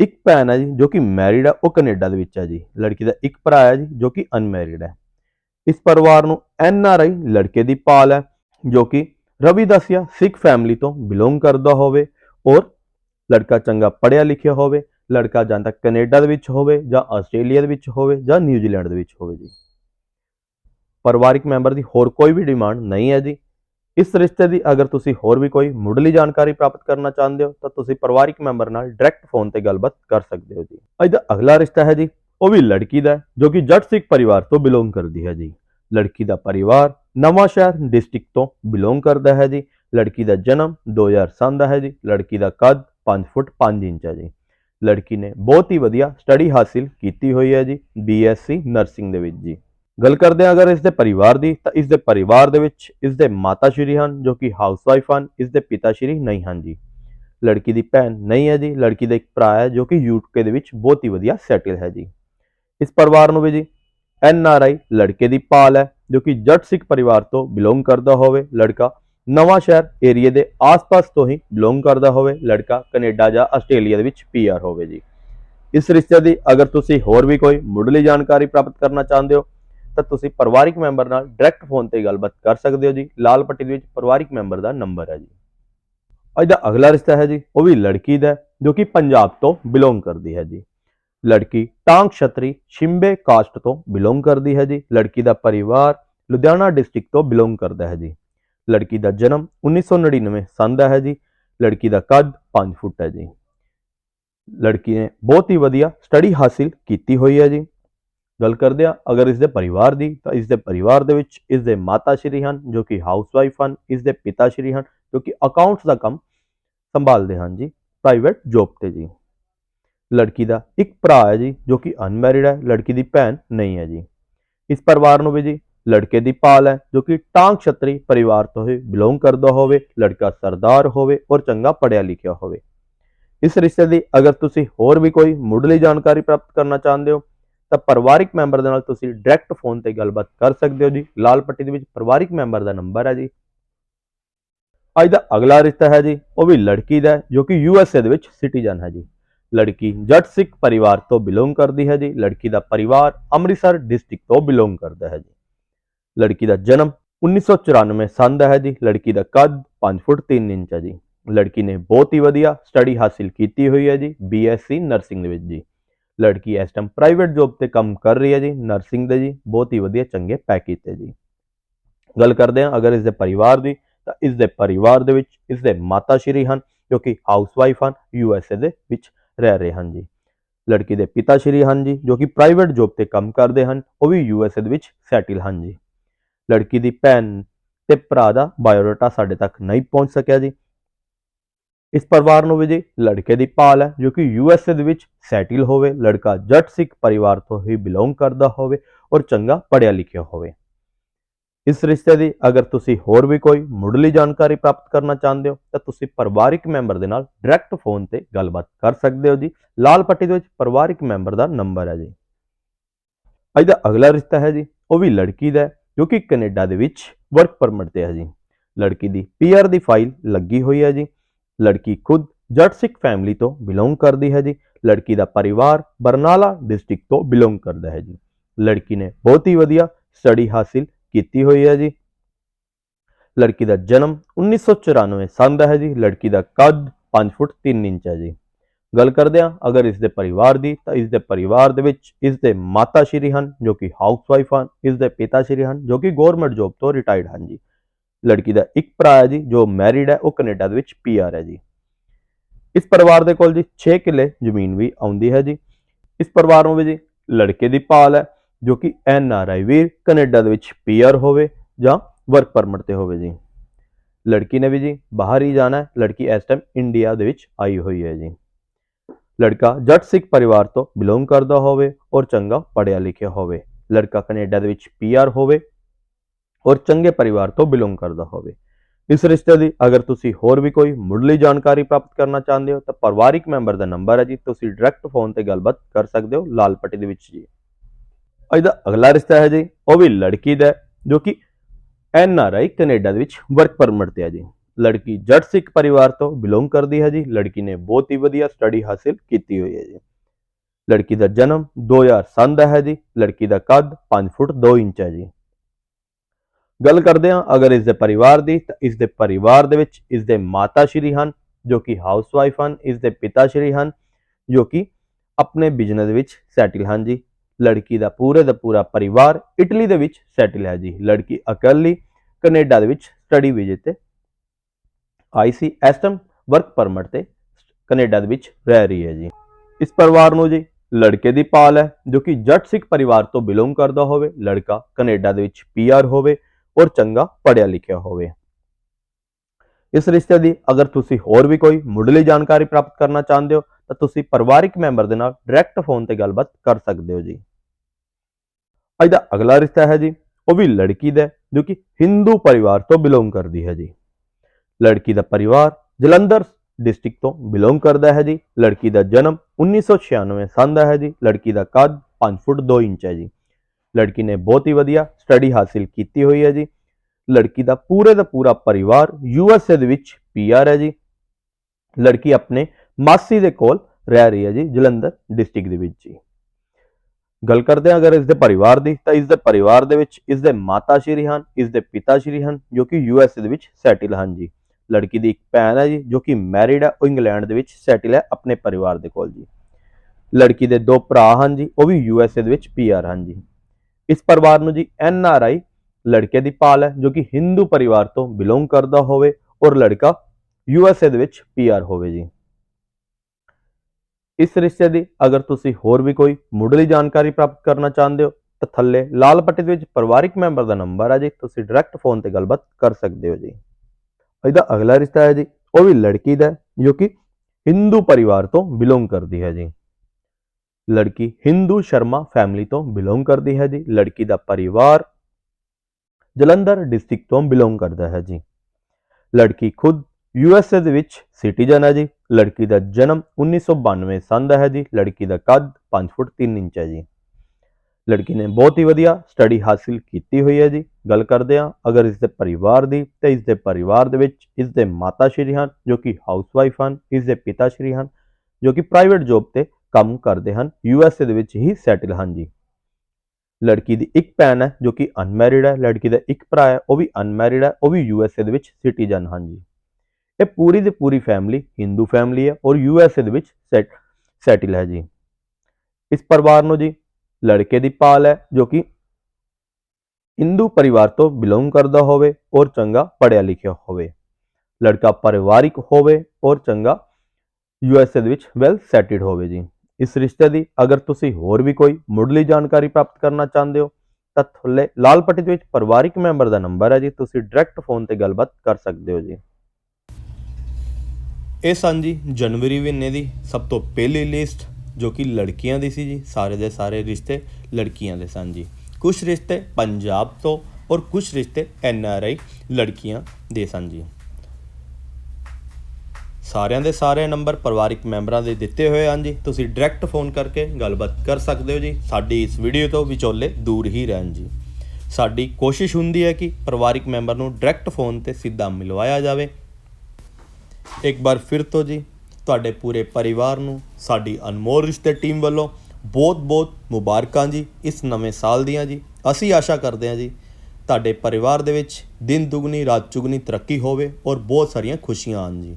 ਇੱਕ ਭੈਣ ਹੈ ਜੀ, ਜੋ ਕਿ ਮੈਰਿਡ ਹੈ, ਉਹ ਕੈਨੇਡਾ ਦੇ ਵਿੱਚ ਹੈ ਜੀ। ਲੜਕੀ ਦਾ ਇੱਕ ਭਰਾ ਹੈ ਜੀ, ਜੋ ਕਿ ਅਨਮੈਰਿਡ ਹੈ। ਇਸ ਪਰਿਵਾਰ ਨੂੰ ਐਨ ਆਰ ਆਈ ਲੜਕੇ ਦੀ ਪਾਲ ਹੈ, ਜੋ ਕਿ ਰਵੀ ਰਵਿਦਾਸੀਆ ਸਿੱਖ ਫੈਮਿਲੀ ਤੋਂ ਬਿਲੋਂਗ ਕਰਦਾ ਹੋਵੇ ਔਰ ਲੜਕਾ ਚੰਗਾ ਪੜਿਆ ਲਿਖਿਆ ਹੋਵੇ ਲੜਕਾ ਜਾਂ ਤਾਂ ਕੈਨੇਡਾ ਦੇ ਵਿੱਚ ਹੋਵੇ ਜਾਂ ਆਸਟ੍ਰੇਲੀਆ ਦੇ ਵਿੱਚ ਹੋਵੇ ਜਾਂ ਨਿਊਜ਼ੀਲੈਂਡ ਦੇ ਵਿੱਚ ਹੋਵੇ ਜੀ। ਪਰਿਵਾਰਿਕ ਮੈਂਬਰ ਦੀ ਹੋਰ ਕੋਈ ਵੀ ਡਿਮਾਂਡ ਨਹੀਂ ਹੈ ਜੀ। ਇਸ ਰਿਸ਼ਤੇ ਦੀ ਅਗਰ ਤੁਸੀਂ ਹੋਰ ਵੀ ਕੋਈ ਮੁੱਢਲੀ ਜਾਣਕਾਰੀ ਪ੍ਰਾਪਤ ਕਰਨਾ ਚਾਹੁੰਦੇ ਹੋ ਤਾਂ ਤੁਸੀਂ ਪਰਿਵਾਰਿਕ ਮੈਂਬਰ ਨਾਲ ਡਾਇਰੈਕਟ ਫੋਨ ਤੇ ਗੱਲਬਾਤ ਕਰ ਸਕਦੇ ਹੋ ਜੀ। ਅੱਜ ਦਾ ਅਗਲਾ ਰਿਸ਼ਤਾ ਹੈ ਜੀ, ਉਹ ਵੀ ਲੜਕੀ ਦਾ ਜੋ ਕਿ ਜੱਟ ਸਿੱਖ ਪਰਿਵਾਰ ਤੋਂ ਬਿਲੋਂਗ ਕਰਦੀ ਹੈ ਜੀ। ਲੜਕੀ ਦਾ ਪਰਿਵਾਰ ਨਵਾਂ ਸ਼ਹਿਰ, ਡਿਸਟ੍ਰਿਕਟ ਤੋਂ ਬਿਲੋਂਗ ਕਰਦਾ ਹੈ ਜੀ। ਲੜਕੀ ਦਾ ਜਨਮ 2007 ਦਾ ਹੈ ਜੀ। ਲੜਕੀ ਦਾ ਕੱਦ 5 ਫੁੱਟ 5 ਇੰਚ ਹੈ ਜੀ। ਲੜਕੀ ਨੇ ਬਹੁਤ ਹੀ ਵਧੀਆ ਸਟੱਡੀ ਹਾਸਿਲ ਕੀਤੀ ਹੋਈ ਹੈ ਜੀ ਬੀਐਸਸੀ ਨਰਸਿੰਗ ਦੇ ਵਿੱਚ ਜੀ। ਗੱਲ ਕਰਦੇ ਹਾਂ ਅਗਰ ਇਸ ਦੇ ਪਰਿਵਾਰ ਦੀ, ਤਾਂ ਇਸ ਦੇ ਪਰਿਵਾਰ ਦੇ ਵਿੱਚ ਇਸ ਦੇ ਮਾਤਾ ਸ਼੍ਰੀ ਹਨ, ਜੋ ਕਿ ਹਾਊਸਵਾਈਫ ਹਨ, ਇਸ ਦੇ ਪਿਤਾ ਸ਼੍ਰੀ ਨਹੀਂ ਹਨ ਜੀ। ਲੜਕੀ ਦੀ ਭੈਣ ਨਹੀਂ ਹੈ ਜੀ, ਲੜਕੀ ਦਾ ਇੱਕ ਭਰਾ ਹੈ, ਜੋ ਕਿ ਯੂਕੇ ਦੇ ਵਿੱਚ ਬਹੁਤ ਹੀ ਵਧੀਆ ਸੈਟਲ ਹੈ ਜੀ। ਇਸ ਪਰਿਵਾਰ ਨੂੰ ਵੀ ਜੀ ਐਨ ਆਰ ਆਈ ਲੜਕੇ ਦੀ ਪਾਲ ਹੈ, ਜੋ ਕਿ ਜੱਟ ਸਿੱਖ ਪਰਿਵਾਰ ਤੋਂ ਬਿਲੋਂਗ ਕਰਦਾ ਹੋਵੇ, ਲੜਕਾ ਨਵਾਂ ਸ਼ਹਿਰ ਏਰੀਏ ਦੇ ਆਸ-ਪਾਸ ਤੋਂ ਹੀ ਬਿਲੋਂਗ ਕਰਦਾ ਹੋਵੇ, ਲੜਕਾ ਕੈਨੇਡਾ ਜਾਂ ਆਸਟ੍ਰੇਲੀਆ ਦੇ ਵਿੱਚ ਪੀਆਰ ਹੋਵੇ ਜੀ। ਇਸ ਰਿਸ਼ਤੇ ਦੀ ਅਗਰ ਤੁਸੀਂ ਹੋਰ ਵੀ ਕੋਈ ਮੁੱਢਲੀ ਜਾਣਕਾਰੀ ਪ੍ਰਾਪਤ ਕਰਨਾ ਚਾਹੁੰਦੇ ਹੋ, ਤਾਂ ਤੁਸੀਂ ਪਰਿਵਾਰਿਕ ਮੈਂਬਰ ਨਾਲ ਡਾਇਰੈਕਟ ਫੋਨ ਤੇ ਗੱਲਬਾਤ ਕਰ ਸਕਦੇ ਹੋ ਜੀ। ਲਾਲ ਪੱਟੀ ਦੇ ਵਿੱਚ ਪਰਿਵਾਰਿਕ ਮੈਂਬਰ ਦਾ ਨੰਬਰ ਹੈ ਜੀ। ਅੱਜ ਦਾ ਅਗਲਾ ਰਿਸ਼ਤਾ ਹੈ ਜੀ, ਉਹ ਵੀ ਲੜਕੀ ਦਾ ਜੋ ਕਿ ਪੰਜਾਬ ਤੋਂ ਬਿਲੋਂਗ ਕਰਦੀ ਹੈ ਜੀ। ਲੜਕੀ ਟਾਂਗ ਛਤਰੀ ਸ਼ਿੰਬੇ ਕਾਸਟ ਤੋਂ ਬਿਲੋਂਗ ਕਰਦੀ ਹੈ ਜੀ। ਲੜਕੀ ਦਾ ਪਰਿਵਾਰ ਲੁਧਿਆਣਾ ਡਿਸਟ੍ਰਿਕਟ ਤੋਂ ਬਿਲੋਂਗ ਕਰਦਾ ਹੈ ਜੀ। ਲੜਕੀ ਦਾ ਜਨਮ 1999 ਸੰਨ ਦਾ ਹੈ ਜੀ, ਲੜਕੀ ਦਾ ਕੱਦ 5 ਫੁੱਟ ਹੈ ਜੀ। ਲੜਕੀ ਨੇ ਬਹੁਤ ਹੀ ਵਧੀਆ ਸਟੱਡੀ ਹਾਸਿਲ ਕੀਤੀ ਹੋਈ ਹੈ ਜੀ। ਗੱਲ ਕਰਦੇ ਆ ਅਗਰ ਇਸ ਦੇ ਪਰਿਵਾਰ ਦੀ, ਤਾਂ ਇਸ ਦੇ ਪਰਿਵਾਰ ਦੇ ਵਿੱਚ ਇਸ ਦੇ ਮਾਤਾ ਸ਼੍ਰੀ ਹਨ, ਜੋ ਕਿ ਹਾਊਸਵਾਈਫ ਹਨ, ਇਸ ਦੇ ਪਿਤਾ ਸ਼੍ਰੀ ਹਨ, ਜੋ ਕਿ ਅਕਾਊਂਟਸ ਦਾ ਕੰਮ ਸੰਭਾਲਦੇ ਹਨ ਜੀ ਪ੍ਰਾਈਵੇਟ ਜੌਬ ਤੇ ਜੀ। ਲੜਕੀ ਦਾ ਇੱਕ ਭਰਾ ਹੈ ਜੀ, ਜੋ ਕਿ ਅਨਮੈਰਿਡ ਹੈ, ਲੜਕੀ ਦੀ ਭੈਣ ਨਹੀਂ ਹੈ ਜੀ। ਇਸ ਪਰਿਵਾਰ ਨੂੰ ਵੀ ਜੀ ਲੜਕੇ ਦੀ ਪਾਲ ਹੈ, ਜੋ ਕਿ ਟਾਂਗ ਛਤਰੀ ਪਰਿਵਾਰ ਤੋਂ ਹੀ ਬਿਲੋਂਗ ਕਰਦਾ ਹੋਵੇ, ਲੜਕਾ ਸਰਦਾਰ ਹੋਵੇ ਔਰ ਚੰਗਾ ਪੜ੍ਹਿਆ ਲਿਖਿਆ ਹੋਵੇ। ਇਸ ਰਿਸ਼ਤੇ ਦੀ ਅਗਰ ਤੁਸੀਂ ਹੋਰ ਵੀ ਕੋਈ ਮੁੱਢਲੀ ਜਾਣਕਾਰੀ ਪ੍ਰਾਪਤ ਕਰਨਾ ਚਾਹੁੰਦੇ ਹੋ, ਤਾਂ ਪਰਿਵਾਰਿਕ ਮੈਂਬਰ ਦੇ ਨਾਲ ਤੁਸੀਂ ਡਾਇਰੈਕਟ ਫੋਨ ਤੇ ਗੱਲਬਾਤ ਕਰ ਸਕਦੇ ਹੋ ਜੀ। ਲਾਲ ਪੱਟੀ ਦੇ ਵਿੱਚ ਪਰਿਵਾਰਿਕ ਮੈਂਬਰ ਦਾ ਨੰਬਰ ਹੈ ਜੀ। ਅੱਜ ਦਾ ਅਗਲਾ ਰਿਸ਼ਤਾ ਹੈ ਜੀ, ਉਹ ਵੀ ਲੜਕੀ ਦਾ ਜੋ ਕਿ ਯੂ ਐਸ ਏ ਦੇ ਵਿੱਚ ਸਿਟੀਜ਼ਨ ਹੈ ਜੀ। ਲੜਕੀ ਜੱਟ ਸਿੱਖ ਪਰਿਵਾਰ ਤੋਂ ਬਿਲੋਂਗ ਕਰਦੀ ਹੈ ਜੀ। ਲੜਕੀ ਦਾ ਪਰਿਵਾਰ ਅੰਮ੍ਰਿਤਸਰ ਡਿਸਟ੍ਰਿਕਟ ਤੋਂ ਬਿਲੋਂਗ ਕਰਦਾ ਹੈ ਜੀ। ਲੜਕੀ ਦਾ ਜਨਮ 1994 ਸੰਨ ਦਾ ਹੈ ਜੀ। ਲੜਕੀ ਦਾ ਕੱਦ 5 ਫੁੱਟ 3 ਇੰਚ ਹੈ ਜੀ। ਲੜਕੀ ਨੇ ਬਹੁਤ ਹੀ ਵਧੀਆ ਸਟੱਡੀ ਹਾਸਿਲ ਕੀਤੀ ਹੋਈ ਹੈ ਜੀ ਬੀਐਸਸੀ ਨਰਸਿੰਗ ਦੇ ਵਿੱਚ ਜੀ। ਲੜਕੀ ਇਸ ਟਾਈਮ ਪ੍ਰਾਈਵੇਟ ਜੌਬ ਤੇ ਕੰਮ ਕਰ ਰਹੀ ਹੈ ਜੀ ਨਰਸਿੰਗ ਦੇ ਜੀ। ਬਹੁਤ ਹੀ ਵਧੀਆ ਚੰਗੇ ਪੈਕੇਜ ਤੇ ਜੀ। ਗੱਲ ਕਰਦੇ ਹਾਂ ਅਗਰ ਇਸ ਦੇ ਪਰਿਵਾਰ ਦੀ, ਤਾਂ ਇਸ ਦੇ ਪਰਿਵਾਰ ਦੇ ਵਿੱਚ ਇਸ ਦੇ ਮਾਤਾ ਸ਼੍ਰੀ ਹਨ, ਜੋ ਕਿ ਹਾਊਸਵਾਈਫ ਹਨ ਯੂ ਐਸ ਏ ਦੇ ਵਿੱਚ ਰਹਿ ਰਹੇ ਹਨ ਜੀ। ਲੜਕੀ ਦੇ ਪਿਤਾ ਸ਼੍ਰੀ ਹਨ ਜੀ, ਜੋ ਕਿ ਪ੍ਰਾਈਵੇਟ ਜੌਬ ਤੇ ਕੰਮ ਕਰਦੇ ਹਨ, ਉਹ ਵੀ ਯੂ ਐਸ ਏ ਦੇ ਵਿੱਚ ਸੈਟਲ ਹਨ ਜੀ। ਲੜਕੀ ਦੀ ਭੈਣ ਤੇ ਭਰਾ ਦਾ ਬਾਇਓਡਾਟਾ ਸਾਡੇ ਤੱਕ ਨਹੀਂ ਪਹੁੰਚ ਸਕਿਆ ਜੀ। ਇਸ ਪਰਿਵਾਰ ਨੂੰ ਵੀ ਜੀ ਲੜਕੇ ਦੀ ਭਾਲ ਹੈ, ਜੋ ਕਿ ਯੂ ਐਸ ਏ ਦੇ ਵਿੱਚ ਸੈਟਲ ਹੋਵੇ, ਲੜਕਾ ਜੱਟ ਸਿੱਖ ਪਰਿਵਾਰ ਤੋਂ ਹੀ ਬਿਲੋਂਗ ਕਰਦਾ ਹੋਵੇ ਔਰ ਚੰਗਾ ਪੜ੍ਹਿਆ ਲਿਖਿਆ ਹੋਵੇ। ਇਸ ਰਿਸ਼ਤੇ ਦੀ ਅਗਰ ਤੁਸੀਂ ਹੋਰ ਵੀ ਕੋਈ ਮੁੱਢਲੀ ਜਾਣਕਾਰੀ ਪ੍ਰਾਪਤ ਕਰਨਾ ਚਾਹੁੰਦੇ ਹੋ, ਤਾਂ ਤੁਸੀਂ ਪਰਿਵਾਰਿਕ ਮੈਂਬਰ ਦੇ ਨਾਲ ਡਾਇਰੈਕਟ ਫੋਨ ਤੇ ਗੱਲਬਾਤ ਕਰ ਸਕਦੇ ਹੋ ਜੀ। ਲਾਲ ਪੱਟੀ ਦੇ ਵਿੱਚ ਪਰਿਵਾਰਿਕ ਮੈਂਬਰ ਦਾ ਨੰਬਰ ਹੈ ਜੀ। ਅੱਜ ਦਾ ਅਗਲਾ ਰਿਸ਼ਤਾ ਹੈ ਜੀ, ਉਹ ਵੀ ਲੜਕੀ ਦਾ ਜੋ ਕਿ ਕੈਨੇਡਾ ਦੇ ਵਿੱਚ ਵਰਕ ਪਰਮਿਟ ਤੇ ਹੈ ਜੀ। ਲੜਕੀ ਦੀ ਪੀਆਰ ਦੀ ਫਾਈਲ ਲੱਗੀ ਹੋਈ ਹੈ ਜੀ। ਲੜਕੀ ਖੁਦ ਜੱਟ ਸਿੱਖ ਫੈਮਿਲੀ ਤੋਂ ਬਿਲੋਂਗ ਕਰਦੀ ਹੈ ਜੀ। ਲੜਕੀ ਦਾ ਪਰਿਵਾਰ ਬਰਨਾਲਾ ਡਿਸਟ੍ਰਿਕਟ ਤੋਂ ਬਿਲੋਂਗ ਕਰਦਾ ਹੈ ਜੀ। ਲੜਕੀ ਨੇ ਬਹੁਤ ਹੀ ਵਧੀਆ ਸਟੱਡੀ ਹਾਸਿਲ ਕੀਤੀ ਹੋਈ ਹੈ ਜੀ। ਲੜਕੀ ਦਾ ਜਨਮ 1994 ਸੰਨ ਦਾ ਹੈ ਜੀ। ਲੜਕੀ ਦਾ ਕੱਦ 5 ਫੁੱਟ 3 ਇੰਚ ਹੈ ਜੀ। ਗੱਲ ਕਰਦੇ ਹਾਂ, ਅਗਰ ਇਸ ਦੇ ਪਰਿਵਾਰ ਦੀ, ਤਾਂ ਇਸ ਦੇ ਪਰਿਵਾਰ ਦੇ ਵਿੱਚ ਇਸ ਦੇ ਮਾਤਾ ਸ਼੍ਰੀ ਹਨ, ਜੋ ਕਿ ਹਾਊਸਵਾਈਫ ਹਨ, ਇਸ ਦੇ ਪਿਤਾ ਸ਼੍ਰੀ ਹਨ, ਜੋ ਕਿ ਗਵਰਨਮੈਂਟ ਜੌਬ ਤੋਂ ਰਿਟਾਇਰਡ ਹਨ ਜੀ। ਲੜਕੀ ਦਾ ਇੱਕ ਭਰਾ ਹੈ ਜੀ, ਜੋ ਮੈਰਿਡ ਹੈ, ਉਹ ਕੈਨੇਡਾ ਦੇ ਵਿੱਚ ਪੀਆਰ ਹੈ ਜੀ। ਇਸ ਪਰਿਵਾਰ ਦੇ ਕੋਲ ਜੀ 6 ਕਿੱਲੇ ਜ਼ਮੀਨ ਵੀ ਆਉਂਦੀ ਹੈ ਜੀ। ਇਸ ਪਰਿਵਾਰ ਨੂੰ ਵੀ ਜੀ ਲੜਕੇ ਦੀ ਭਾਲ ਹੈ, ਜੋ ਕਿ N R I Veer Canada ਦੇ ਵਿੱਚ ਪੀਆਰ ਹੋਵੇ ਜਾਂ ਵਰਕ ਪਰਮਿਟ ਤੇ ਹੋਵੇ ਜੀ। ਲੜਕੀ ਨੇ ਵੀ ਜੀ ਬਾਹਰ ਹੀ ਜਾਣਾ ਹੈ, ਲੜਕੀ ਇਸ ਟਾਈਮ ਇੰਡੀਆ ਦੇ ਵਿੱਚ ਆਈ ਹੋਈ ਹੈ ਜੀ। ਲੜਕਾ ਜੱਟ ਸਿੱਖ ਪਰਿਵਾਰ ਤੋਂ ਬਿਲੋਂਗ ਕਰਦਾ ਹੋਵੇ ਔਰ ਚੰਗਾ ਪੜ੍ਹਿਆ ਲਿਖਿਆ ਹੋਵੇ। ਲੜਕਾ ਕੈਨੇਡਾ ਦੇ ਵਿੱਚ ਪੀਆਰ ਹੋਵੇ ਔਰ ਚੰਗੇ ਪਰਿਵਾਰ ਤੋਂ ਬਿਲੋਂਗ ਕਰਦਾ ਹੋਵੇ। ਇਸ ਰਿਸ਼ਤੇ ਦੀ ਅਗਰ ਤੁਸੀਂ ਹੋਰ ਵੀ ਕੋਈ ਮੁੱਢਲੀ ਜਾਣਕਾਰੀ ਪ੍ਰਾਪਤ ਕਰਨਾ ਚਾਹੁੰਦੇ ਹੋ ਤਾਂ ਪਰਿਵਾਰਿਕ ਮੈਂਬਰ ਦਾ ਨੰਬਰ ਹੈ ਜੀ। ਤੁਸੀਂ ਡਾਇਰੈਕਟ ਫੋਨ ਤੇ ਗੱਲਬਾਤ ਕਰ ਸਕਦੇ ਹੋ ਲਾਲ ਪੱਟੀ ਦੇ ਵਿੱਚ ਜੀ। ਅੱਜ ਦਾ ਅਗਲਾ ਰਿਸ਼ਤਾ ਹੈ ਜੀ, ਉਹ ਵੀ ਲੜਕੀ ਦਾ ਜੋ ਕਿ ਐਨ ਆਰ ਆਈ ਕੈਨੇਡਾ ਦੇ ਵਿੱਚ ਵਰਕ ਪਰਮਿਟ ਤੇ ਹੈ ਜੀ। ਲੜਕੀ ਜੱਟ ਸਿੱਖ ਪਰਿਵਾਰ ਤੋਂ ਬਿਲੋਂਗ ਕਰਦੀ ਹੈ ਜੀ। ਲੜਕੀ ਨੇ ਬਹੁਤ ਹੀ ਵਧੀਆ ਸਟੱਡੀ ਹਾਸਿਲ ਕੀਤੀ ਹੋਈ ਹੈ ਜੀ। ਲੜਕੀ ਦਾ ਜਨਮ 2007 ਦਾ ਹੈ ਜੀ। ਲੜਕੀ ਦਾ ਕੱਦ 5 ਫੁੱਟ 2 ਇੰਚ ਹੈ ਜੀ। ਗੱਲ ਕਰਦੇ ਹਾਂ ਅਗਰ ਇਸ ਦੇ ਪਰਿਵਾਰ ਦੀ, ਤਾਂ ਇਸ ਦੇ ਪਰਿਵਾਰ ਦੇ ਵਿੱਚ ਇਸ ਦੇ ਮਾਤਾ ਸ਼੍ਰੀ ਹਨ, ਜੋ ਕਿ ਹਾਊਸਵਾਈਫ ਹਨ, ਇਸ ਦੇ ਪਿਤਾ ਸ਼੍ਰੀ ਹਨ, ਜੋ ਕਿ ਆਪਣੇ ਬਿਜ਼ਨਸ ਵਿੱਚ ਸੈਟਲ ਹਨ ਜੀ। ਲੜਕੀ ਦਾ ਪੂਰੇ ਦਾ ਪੂਰਾ ਪਰਿਵਾਰ ਇਟਲੀ ਦੇ ਵਿੱਚ ਸੈਟਲ ਹੈ ਜੀ। ਲੜਕੀ ਇਕੱਲੀ ਕੈਨੇਡਾ ਦੇ ਵਿੱਚ ਸਟੱਡੀ ਵੀਜ਼ੇ ਤੇ ਆਈ ਸੀ ਐਸਟਮ ਵਰਕ ਪਰਮਿਟ ਤੇ ਕੈਨੇਡਾ ਦੇ ਵਿੱਚ ਰਹਿ ਰਹੀ ਹੈ ਜੀ। ਇਸ ਪਰਿਵਾਰ ਨੂੰ ਜੀ ਲੜਕੇ ਦੀ ਪਾਲ ਹੈ, ਜੋ ਕਿ ਜੱਟ ਸਿੱਖ ਪਰਿਵਾਰ ਤੋਂ ਬਿਲੋਂਗ ਕਰਦਾ ਹੋਵੇ, ਲੜਕਾ ਕੈਨੇਡਾ ਦੇ ਵਿੱਚ ਪੀਆਰ ਹੋਵੇ ਔਰ ਚੰਗਾ ਪੜ੍ਹਿਆ ਲਿਖਿਆ ਹੋਵੇ। ਇਸ ਰਿਸ਼ਤੇ ਦੀ ਅਗਰ ਤੁਸੀਂ ਹੋਰ ਵੀ ਕੋਈ ਮੁੱਢਲੀ ਜਾਣਕਾਰੀ ਪ੍ਰਾਪਤ ਕਰਨਾ ਚਾਹੁੰਦੇ ਹੋ, ਤਾਂ ਤੁਸੀਂ ਪਰਿਵਾਰਿਕ ਮੈਂਬਰ ਦੇ ਨਾਲ ਡਾਇਰੈਕਟ ਫੋਨ ਤੇ ਗੱਲਬਾਤ ਕਰ ਸਕਦੇ ਹੋ ਜੀ। ਅੱਜ ਦਾ ਅਗਲਾ ਰਿਸ਼ਤਾ ਹੈ ਜੀ, ਉਹ ਵੀ ਲੜਕੀ ਦਾ ਜੋ ਕਿ ਹਿੰਦੂ ਪਰਿਵਾਰ ਤੋਂ ਬਿਲੋਂਗ ਕਰਦੀ ਹੈ ਜੀ। ਲੜਕੀ ਦਾ ਪਰਿਵਾਰ ਜਲੰਧਰ ਡਿਸਟ੍ਰਿਕਟ ਤੋਂ ਬਿਲੋਂਗ ਕਰਦਾ ਹੈ ਜੀ। ਲੜਕੀ ਦਾ ਜਨਮ 1996 ਸੰਨ ਦਾ ਹੈ ਜੀ। ਲੜਕੀ ਦਾ ਕੱਦ 5 ਫੁੱਟ 2 ਇੰਚ ਹੈ ਜੀ। ਲੜਕੀ ਨੇ ਬਹੁਤ ਹੀ ਵਧੀਆ ਸਟੱਡੀ ਹਾਸਿਲ ਕੀਤੀ ਹੋਈ ਹੈ ਜੀ। ਲੜਕੀ ਦਾ ਪੂਰੇ ਦਾ ਪੂਰਾ ਪਰਿਵਾਰ ਯੂ ਐਸ ਏ ਦੇ ਵਿੱਚ ਪੀਆਰ ਹੈ ਜੀ। ਲੜਕੀ ਆਪਣੇ ਮਾਸੀ ਦੇ ਕੋਲ ਰਹਿ ਰਹੀ ਹੈ ਜੀ ਜਲੰਧਰ ਡਿਸਟ੍ਰਿਕਟ ਦੇ ਵਿੱਚ ਜੀ। ਗੱਲ ਕਰਦੇ ਹਾਂ ਅਗਰ ਇਸ ਦੇ ਪਰਿਵਾਰ ਦੀ, ਤਾਂ ਇਸ ਦੇ ਪਰਿਵਾਰ ਦੇ ਵਿੱਚ ਇਸ ਦੇ ਮਾਤਾ ਸ਼੍ਰੀ ਹਨ, ਇਸ ਦੇ ਪਿਤਾ ਸ਼੍ਰੀ ਹਨ ਜੋ ਕਿ ਯੂ ਐਸ ਏ ਦੇ ਵਿੱਚ ਸੈਟਲ ਹਨ ਜੀ। ਲੜਕੀ ਦੀ ਇੱਕ ਭੈਣ ਹੈ ਜੀ, ਜੋ ਕਿ ਮੈਰਿਡ ਹੈ ਉਹ ਇੰਗਲੈਂਡ ਦੇ ਵਿੱਚ ਸੈਟਲ ਹੈ ਆਪਣੇ ਪਰਿਵਾਰ ਦੇ ਕੋਲ ਜੀ। ਲੜਕੀ ਦੇ ਦੋ ਭਰਾ ਹਨ ਜੀ, ਉਹ ਵੀ ਯੂ ਐਸ ਏ ਦੇ ਵਿੱਚ ਪੀ ਆਰ ਹਨ ਜੀ। ਇਸ ਪਰਿਵਾਰ ਨੂੰ ਜੀ ਐਨ ਆਰ ਆਈ ਲੜਕੇ ਦੀ ਪਾਲ ਹੈ, ਜੋ ਕਿ ਹਿੰਦੂ ਪਰਿਵਾਰ ਤੋਂ ਬਿਲੋਂਗ ਕਰਦਾ ਹੋਵੇ ਔਰ ਲੜਕਾ ਯੂ ਐਸ ਏ ਦੇ ਵਿੱਚ ਪੀ ਆਰ ਹੋਵੇ ਜੀ। ਇਸ ਰਿਸ਼ਤੇ ਦੀ ਅਗਰ ਤੁਸੀਂ ਹੋਰ ਵੀ ਕੋਈ ਮੁੱਢਲੀ ਜਾਣਕਾਰੀ ਪ੍ਰਾਪਤ ਕਰਨਾ ਚਾਹੁੰਦੇ ਹੋ, ਤਾਂ ਥੱਲੇ ਲਾਲ ਪੱਟੀ ਦੇ ਵਿੱਚ ਪਰਿਵਾਰਿਕ ਮੈਂਬਰ ਦਾ ਨੰਬਰ ਹੈ ਜੀ, ਤੁਸੀਂ ਡਾਇਰੈਕਟ ਫੋਨ ਤੇ ਗੱਲਬਾਤ ਕਰ ਸਕਦੇ ਹੋ ਜੀ। ਇਹਦਾ ਅਗਲਾ ਰਿਸ਼ਤਾ ਹੈ ਜੀ, ਉਹ ਵੀ ਲੜਕੀ ਦਾ ਜੋ ਕਿ ਹਿੰਦੂ ਪਰਿਵਾਰ ਤੋਂ ਬਿਲੋਂਗ ਕਰਦੀ ਹੈ ਜੀ। ਲੜਕੀ ਹਿੰਦੂ ਸ਼ਰਮਾ ਫੈਮਿਲੀ ਤੋਂ ਬਿਲੋਂਗ ਕਰਦੀ ਹੈ ਜੀ, ਲੜਕੀ ਦਾ ਪਰਿਵਾਰ ਜਲੰਧਰ ਡਿਸਟ੍ਰਿਕਟ ਤੋਂ ਬਿਲੋਂਗ ਕਰਦਾ ਹੈ ਜੀ। ਲੜਕੀ ਖੁਦ ਯੂ ਐਸ ਏ ਦੇ ਵਿੱਚ ਸਿਟੀਜ਼ਨ ਹੈ ਜੀ, ਲੜਕੀ ਦਾ ਜਨਮ 1992 ਸੰਨ ਦਾ ਹੈ ਜੀ, ਲੜਕੀ ਦਾ ਕੱਦ 5 ਫੁੱਟ 3 ਇੰਚ ਹੈ ਜੀ। ਲੜਕੀ ਨੇ ਬਹੁਤ ਹੀ ਵਧੀਆ ਸਟੱਡੀ ਹਾਸਿਲ ਕੀਤੀ ਹੋਈ ਹੈ ਜੀ। ਗੱਲ ਕਰਦੇ ਹਾਂ, ਅਗਰ ਇਸ ਦੇ ਪਰਿਵਾਰ ਦੀ ਤੇ ਇਸ ਦੇ ਪਰਿਵਾਰ ਦੇ ਵਿੱਚ ਇਸ ਦੇ ਮਾਤਾ ਸ਼੍ਰੀ ਹਨ, ਜੋ ਕਿ ਹਾਊਸਵਾਈਫ ਹਨ, ਇਸ ਦੇ ਪਿਤਾ ਸ਼੍ਰੀ ਹਨ, ਜੋ ਕਿ ਪ੍ਰਾਈਵੇਟ ਜੌਬ ਤੇ ਕੰਮ ਕਰਦੇ ਹਨ ਯੂ ਐਸ ਏ ਦੇ ਵਿੱਚ ਹੀ ਸੈਟਲ ਹਨ ਜੀ। ਲੜਕੀ ਦੀ ਇੱਕ ਭੈਣ ਹੈ, ਜੋ ਕਿ ਅਨਮੈਰਿਡ ਹੈ, ਲੜਕੀ ਦਾ ਇੱਕ ਭਰਾ ਹੈ, ਉਹ ਵੀ ਅਨਮੈਰਿਡ ਹੈ, ਉਹ ਵੀ ਯੂ ਐਸ ਏ ਦੇ ਵਿੱਚ ਸਿਟੀਜ਼ਨ ਹਨ ਜੀ। ਇਹ ਪੂਰੀ ਦੀ ਪੂਰੀ ਫੈਮਿਲੀ ਹਿੰਦੂ ਫੈਮਿਲੀ ਹੈ ਔਰ ਯੂ ਐਸ ਏ ਦੇ ਵਿੱਚ ਸੈਟਲ ਹੈ ਜੀ। ਇਸ ਪਰਿਵਾਰ ਨੂੰ ਜੀ ਲੜਕੇ ਦੀ ਪਾਲ ਹੈ, ਜੋ ਕਿ ਹਿੰਦੂ ਪਰਿਵਾਰ ਤੋਂ ਬਿਲੋਂਗ ਕਰਦਾ ਹੋਵੇ ਔਰ ਚੰਗਾ ਪੜ੍ਹਿਆ ਲਿਖਿਆ ਹੋਵੇ। ਲੜਕਾ ਪਰਿਵਾਰਿਕ ਹੋਵੇ ਔਰ ਚੰਗਾ ਯੂ ਐਸ ਏ ਦੇ ਵਿੱਚ ਵੈਲ ਸੈਟਲਡ ਹੋਵੇ ਜੀ। ਇਸ ਰਿਸ਼ਤੇ ਦੀ ਅਗਰ ਤੁਸੀਂ ਹੋਰ ਵੀ ਕੋਈ ਮੁੱਢਲੀ ਜਾਣਕਾਰੀ ਪ੍ਰਾਪਤ ਕਰਨਾ ਚਾਹੁੰਦੇ ਹੋ, ਤਾਂ ਥੱਲੇ ਲਾਲ ਪੱਟੀ ਦੇ ਵਿੱਚ ਪਰਿਵਾਰਿਕ ਮੈਂਬਰ ਦਾ ਨੰਬਰ ਹੈ ਜੀ। ਤੁਸੀਂ ਡਾਇਰੈਕਟ ਫੋਨ ਤੇ ਗੱਲਬਾਤ ਕਰ ਸਕਦੇ ਹੋ ਜੀ। ਇਹ ਸਨ ਜੀ ਜਨਵਰੀ ਮਹੀਨੇ ਦੀ ਸਭ ਤੋਂ ਪਹਿਲੀ ਲਿਸਟ ਜੋ ਕਿ ਲੜਕੀਆਂ ਦੀ ਸੀ ਜੀ। ਸਾਰੇ ਦੇ ਸਾਰੇ ਰਿਸ਼ਤੇ ਲੜਕੀਆਂ ਦੇ ਸਨ ਜੀ। ਕੁਝ ਰਿਸ਼ਤੇ ਪੰਜਾਬ ਤੋਂ ਔਰ ਕੁਝ ਰਿਸ਼ਤੇ ਐਨ ਆਰ ਆਈ ਲੜਕੀਆਂ ਦੇ ਸਨ ਜੀ। ਸਾਰਿਆਂ ਦੇ ਸਾਰੇ ਨੰਬਰ ਪਰਿਵਾਰਿਕ ਮੈਂਬਰਾਂ ਦੇ ਦਿੱਤੇ ਹੋਏ ਹਨ ਜੀ। ਤੁਸੀਂ ਡਾਇਰੈਕਟ ਫੋਨ ਕਰਕੇ ਗੱਲਬਾਤ ਕਰ ਸਕਦੇ ਹੋ ਜੀ। ਸਾਡੀ ਇਸ ਵੀਡੀਓ ਤੋਂ ਵਿਚੋਲੇ ਦੂਰ ਹੀ ਰਹਿਣ ਜੀ। ਸਾਡੀ ਕੋਸ਼ਿਸ਼ ਹੁੰਦੀ ਹੈ ਕਿ ਪਰਿਵਾਰਿਕ ਮੈਂਬਰ ਨੂੰ ਡਾਇਰੈਕਟ ਫੋਨ ਤੇ ਸਿੱਧਾ ਮਿਲਵਾਇਆ ਜਾਵੇ। ਇੱਕ ਵਾਰ ਫਿਰ ਤੋਂ ਜੀ, ਤੁਹਾਡੇ ਪੂਰੇ ਪਰਿਵਾਰ ਨੂੰ, ਸਾਡੀ ਅਨਮੋਲ ਰਿਸ਼ਤੇ ਟੀਮ ਵੱਲੋਂ ਬਹੁਤ-ਬਹੁਤ ਮੁਬਾਰਕਾਂ ਜੀ ਇਸ ਨਵੇਂ ਸਾਲ ਦੀਆਂ ਜੀ। ਅਸੀਂ ਆਸ਼ਾ ਕਰਦੇ ਹਾਂ ਜੀ, ਤੁਹਾਡੇ ਪਰਿਵਾਰ ਦੇ ਵਿੱਚ ਦਿਨ ਦੁਗਣੀ, ਰਾਤ ਚੁਗਣੀ ਤਰੱਕੀ ਹੋਵੇ ਔਰ ਬਹੁਤ ਸਾਰੀਆਂ ਖੁਸ਼ੀਆਂ ਆਣ ਜੀ।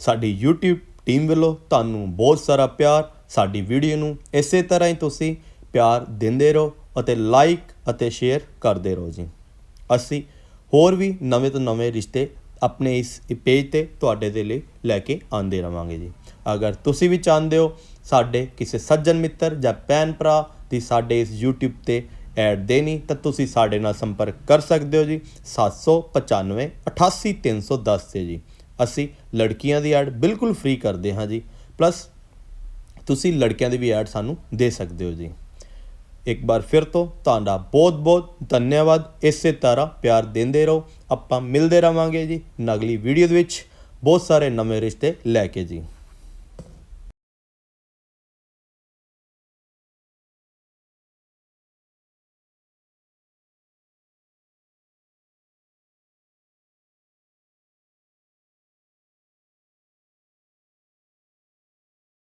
ਸਾਡੀ YouTube ਟੀਮ ਵੱਲੋਂ ਤੁਹਾਨੂੰ ਬਹੁਤ ਸਾਰਾ ਪਿਆਰ, ਸਾਡੀ ਵੀਡੀਓ ਨੂੰ ਇਸੇ ਤਰ੍ਹਾਂ ਹੀ ਤੁਸੀਂ ਪਿਆਰ ਦਿੰਦੇ ਰਹੋ ਅਤੇ ਲਾਈਕ ਅਤੇ ਸ਼ੇਅਰ ਕਰਦੇ ਰਹੋ ਜੀ। ਅਸੀਂ ਹੋਰ ਵੀ ਨਵੇਂ ਤੋਂ ਨਵੇਂ ਰਿਸ਼ਤੇ ਆਪਣੇ ਇਸ ਪੇਜ ਤੇ ਤੁਹਾਡੇ ਦੇ ਲਈ ਲੈ ਕੇ ਆਉਂਦੇ ਰਵਾਂਗੇ ਜੀ। ਅਗਰ ਤੁਸੀਂ ਵੀ ਚਾਹੁੰਦੇ ਹੋ ਸਾਡੇ ਕਿਸੇ ਸੱਜਣ ਮਿੱਤਰ ਜਾਂ ਭੈਣ ਭਰਾ ਦੀ ਸਾਡੇ ਇਸ YouTube ਤੇ ਐਡ ਦੇਣੀ, ਤਾਂ ਤੁਸੀਂ ਸਾਡੇ ਨਾਲ ਸੰਪਰਕ ਕਰ ਸਕਦੇ ਹੋ ਜੀ। 795 88310 ਤੇ ਜੀ। ਅਸੀਂ ਲੜਕੀਆਂ ਦੀ ਐਡ ਬਿਲਕੁਲ ਫ੍ਰੀ ਕਰਦੇ ਹਾਂ ਜੀ। ਪਲੱਸ ਤੁਸੀਂ ਲੜਕਿਆਂ ਦੀ ਵੀ ਐਡ ਸਾਨੂੰ ਦੇ ਸਕਦੇ ਹੋ ਜੀ। ਇੱਕ ਵਾਰ ਫਿਰ ਤੋਂ ਤੁਹਾਡਾ ਬਹੁਤ ਬਹੁਤ ਧੰਨਵਾਦ। ਇਸੇ ਤਰ੍ਹਾਂ ਪਿਆਰ ਦਿੰਦੇ ਰਹੋ। ਆਪਾਂ ਮਿਲਦੇ ਰਵਾਂਗੇ ਜੀ ਅਗਲੀ ਵੀਡੀਓ ਦੇ ਵਿੱਚ। ਬਹੁਤ ਸਾਰੇ ਨਵੇਂ ਰਿਸ਼ਤੇ ਲੈ ਕੇ ਜੀ।